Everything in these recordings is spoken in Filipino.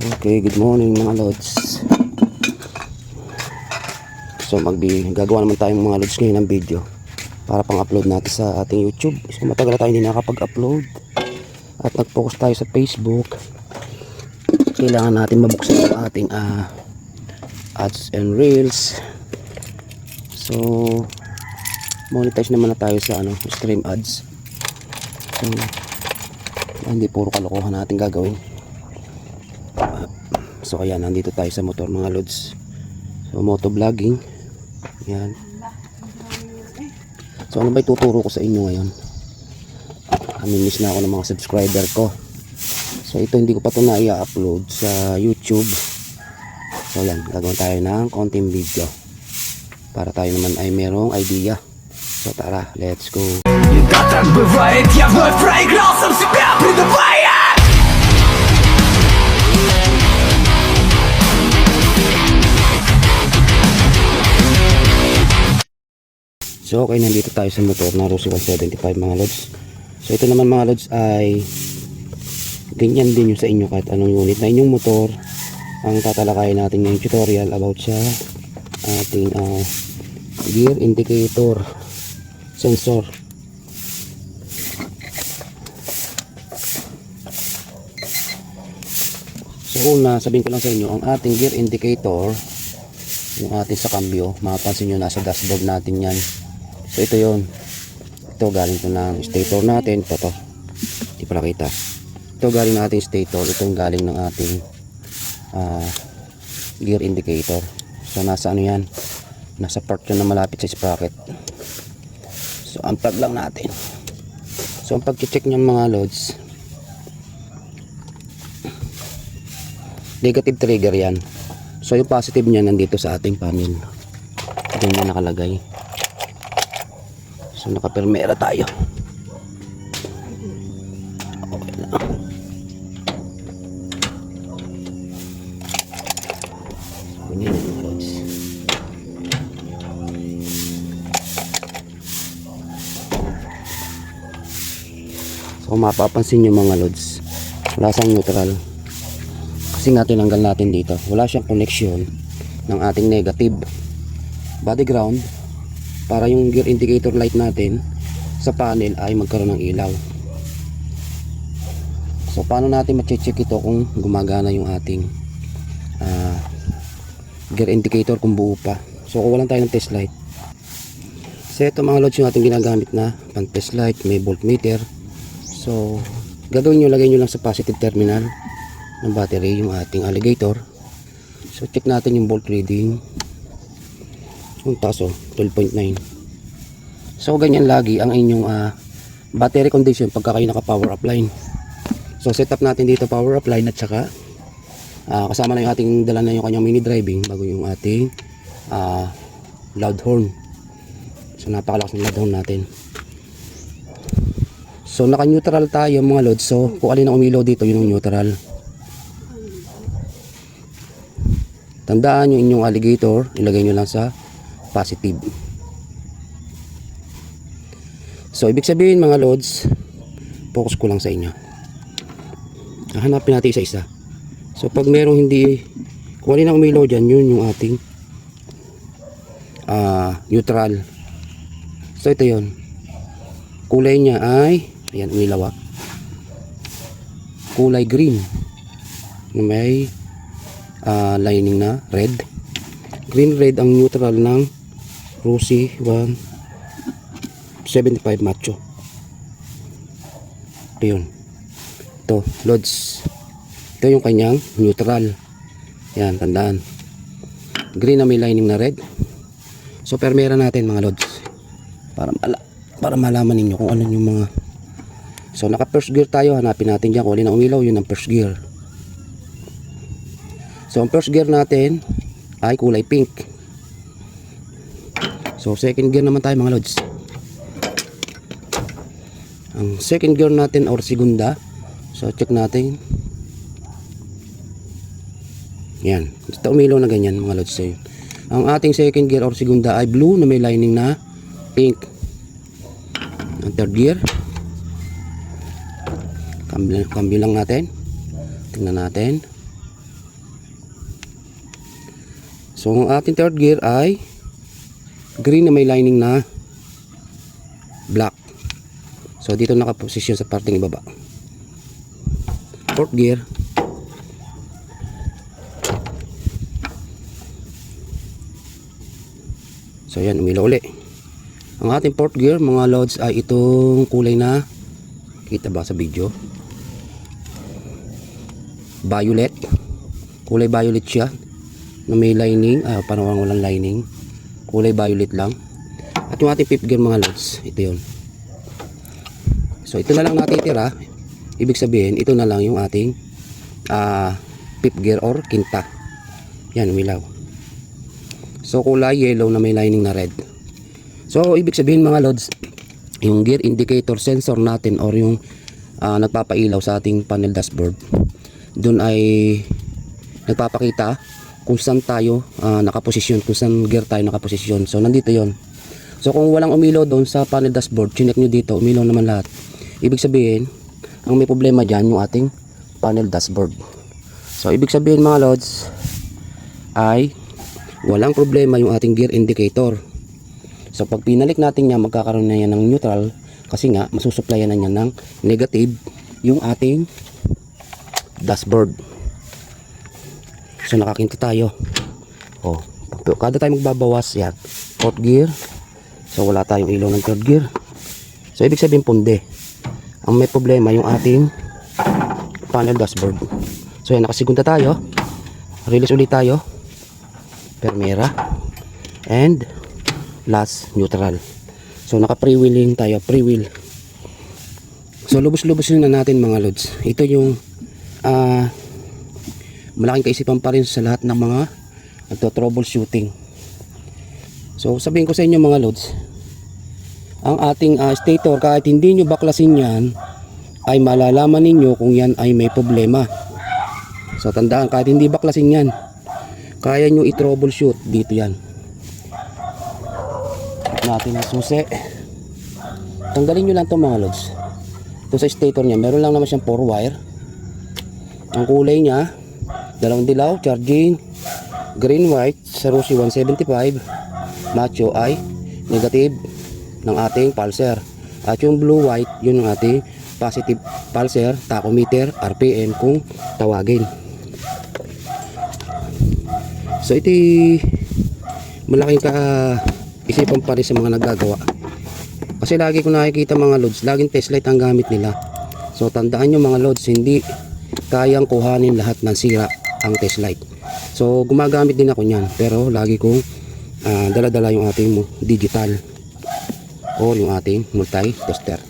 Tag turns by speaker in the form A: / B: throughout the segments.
A: Okay, good morning mga lods. So magbi gagawa naman tayong mga lods ngayon ng video para pang-upload natin sa ating YouTube. So matagal tayo hindi nakapag-upload at nag-focus tayo sa Facebook. Kailangan natin mabuksan ang ating ah, ads and reels. So monetize naman na tayo sa ano, stream ads. So hindi puro kalokohan natin gagawin So ayan, nandito tayo sa motor mga lods. So moto vlogging. Yan. So ano ba ituturo ko sa inyo ngayon? Namimiss na ako ng mga subscriber ko. So ito hindi ko pa ito na i-upload sa YouTube. So yan, gagawin tayo ng konting video. Para tayo naman ay merong idea. So tara, let's go.
B: Да так бывает, я вновь проиграл сам себя, предавая
A: So okay, nandito tayo sa motor na Rossi 175 mga lods. So ito naman mga lods ay ganyan din yung sa inyo kahit anong unit na inyong motor. Ang tatalakayin natin ngayong tutorial about sa ating ah, gear indicator sensor. So una, sabihin ko lang sa inyo, ang ating gear indicator yung ating sa cambio mapapansin nyo nasa dashboard natin yan so ito yon ito galing to ng stator natin. Ito to hindi pala kita. Ito galing ng ating stator ito yung galing ng ating ah, gear indicator. So nasa ano yan? Nasa part yun na malapit sa sprocket. So unplug lang natin. So ang pag-check nyo mga loads negative trigger yan. So yung positive niya nandito sa ating panel. Ito yung nakalagay. So nakapermera tayo. Okay lang. Kunin yung lods. So mapapansin nyo mga lods, wala siyang neutral kasi nga tinanggal natin dito wala siyang connection ng ating negative body ground para yung gear indicator light natin sa panel ay magkaroon ng ilaw. So paano natin ma-check ito kung gumagana yung ating ah, gear indicator kung buo pa? So kung walang tayo ng test light. So ito mga loads yung ating ginagamit na pang test light may voltmeter. So gagawin nyo lagay nyo lang sa positive terminal ng battery yung ating alligator. So check natin yung volt reading yung taas oh. 12.9 so ganyan lagi ang inyong ah, battery condition pagka kayo naka power up line. So set up natin dito power up line at saka ah, kasama na yung ating dala na yung kanyang mini driving bago yung ating ah, loud horn. So napakalakas ng loud horn natin. So naka neutral tayo mga loads so kung alin ang umilaw dito yun ang neutral. Tandaan yung inyong alligator, ilagay nyo lang sa positive. So, ibig sabihin mga loads, focus ko lang sa inyo. Hanapin natin isa-isa. So, pag merong hindi, kung alin ang umilaw dyan, yun yung ating ah, neutral. So, ito yun. Kulay niya ay, ayan, umilaw. Kulay green. May ah, lining na red green red ang neutral ng Rossi 175 macho. Ito yun ito loads ito yung kanyang neutral. Yan tandaan. Green na may lining na red. So permera natin mga loads para, mala para malaman ninyo kung ano yung mga so naka first gear tayo. Hanapin natin dyan kung alin ang umilaw. Yun ang first gear. So, ang first gear natin ay kulay pink. So, second gear naman tayo mga lods. Ang second gear natin or segunda. So, check natin. Yan. Basta umilaw na ganyan mga lods. So, yun. ang ating second gear or segunda ay blue na may lining na pink. Ang third gear. Cambio, cambio lang natin. Tingnan natin. So ang ating third gear ay green na may lining na black. So dito nakaposisyon sa parting ibaba. Fourth gear. So yan, umilaw uli. Ang ating fourth gear, mga loads ay itong kulay na kita ba sa video? Violet. Kulay violet siya na may lining, ah, parang walang lining. Kulay violet lang. At yung ating fifth gear mga loads, ito yun. So ito na lang natitira. Ibig sabihin, ito na lang yung ating ah, fifth gear or quinta. Yan, umilaw. So kulay yellow na may lining na red. So ibig sabihin mga loads, yung gear indicator sensor natin or yung ah, nagpapailaw sa ating panel dashboard, doon ay nagpapakita kung saan tayo ah, nakaposisyon, kung saan gear tayo nakaposisyon. So nandito yon. So kung walang umilaw doon sa panel dashboard, chinek nyo dito, umilaw naman lahat. Ibig sabihin, ang may problema dyan yung ating panel dashboard. So ibig sabihin mga loads, ay walang problema yung ating gear indicator. So pag pinalik natin niya, magkakaroon na yan ng neutral kasi nga masusuplayan na niya ng negative yung ating dashboard. So nakakinta tayo. Oh, kada tayo magbabawas yan. Fourth gear. So wala tayong ilaw ng third gear. So ibig sabihin punde. Ang may problema yung ating panel dashboard. So yan nakasigunta tayo. Release ulit tayo. Permera. And last neutral. So naka pre-wheeling tayo, pre-wheel. So lubos-lubos na natin mga loads. Ito yung ah malaking kaisipan pa rin sa lahat ng mga nagto-troubleshooting. So sabihin ko sa inyo mga loads, ang ating ah, stator kahit hindi nyo baklasin yan, ay malalaman ninyo kung yan ay may problema. So tandaan kahit hindi baklasin yan, kaya nyo i-troubleshoot dito yan. Natin ang susi. Tanggalin nyo lang to mga loads. Ito sa stator niya, meron lang naman siyang 4 wire. Ang kulay niya, dalawang dilaw, charging, green white, sa Rusi 175, macho ay negative ng ating pulser. At yung blue white, yun ang ating positive pulser, tachometer, RPM kung tawagin. So ito malaking ka isipan pa rin sa mga nagagawa. Kasi lagi ko nakikita mga loads, laging test light ang gamit nila. So tandaan nyo mga loads, hindi kayang kuhanin lahat ng sira ang test light. So gumagamit din ako niyan, pero lagi kong ah, dala-dala yung ating digital or yung ating multi-tester.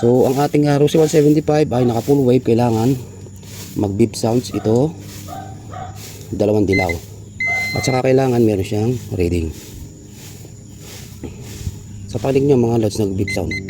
A: So ang ating uh, Rossi 175 ay naka full wave, kailangan mag beep sounds ito dalawang dilaw. At saka kailangan meron siyang reading. Sa palig niya mga lods nag beep sound.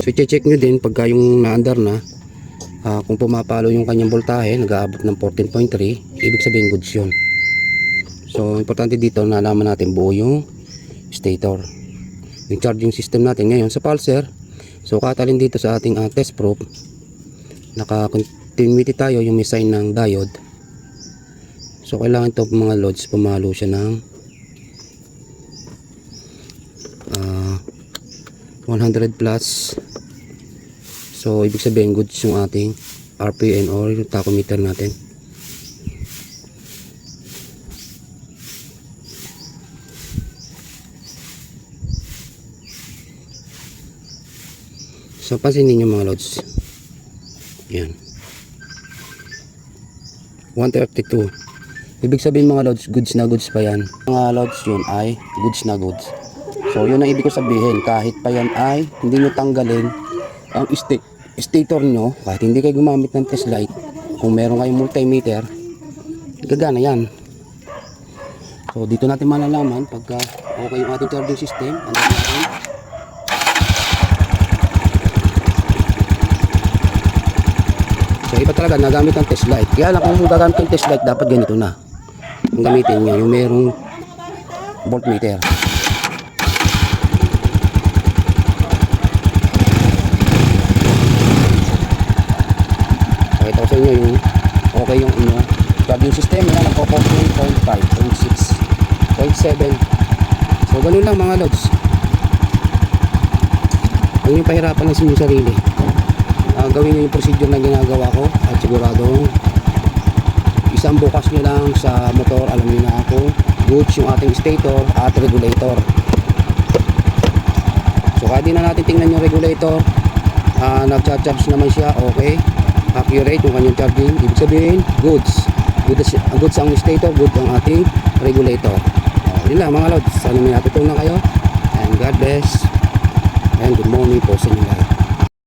A: So i-check nyo din pagka yung naandar na ah, kung pumapalo yung kanyang voltahe nag-aabot ng 14.3 ibig sabihin goods yun. So importante dito nalaman natin buo yung stator. Yung charging system natin ngayon sa pulser. So katalin dito sa ating ah, test probe naka continuity tayo yung may sign ng diode so kailangan ito mga loads pumalo siya ng 100 plus so ibig sabihin goods yung ating RPN or yung tachometer natin so pansinin nyo mga loads yan. 132. Ibig sabihin mga loads, goods na goods pa yan. Mga loads yun ay goods na goods. So yun ang ibig ko sabihin. Kahit pa yan ay hindi nyo tanggalin ang sta- stator nyo. Kahit hindi kayo gumamit ng test light. Kung meron kayong multimeter, gagana yan. So dito natin malalaman pagka okay yung ating charging system. Ano natin? So iba talaga nagamit ang test light. Kaya lang kung gagamit ng test light dapat ganito na. Ang gamitin niyo yung merong voltmeter. Sa inyo yung okay yung inyo charging system yan nagpo 14.5 0.6 0.7 so ganun lang mga lods. Huwag nyo pahirapan lang sa inyong sarili. Ah, gawin nyo yung procedure na ginagawa ko at siguradong isang bukas nyo lang sa motor alam nyo na kung goods yung ating stator at regulator. So di na natin tingnan yung regulator uh, nagcha-charge naman siya okay accurate yung kanyang charging. Ibig sabihin goods. Goods, goods ang stator good ang ating regulator. Uh, yun lang mga lods. Sana may natutunan kayo. And God bless. And good morning po sa inyo lahat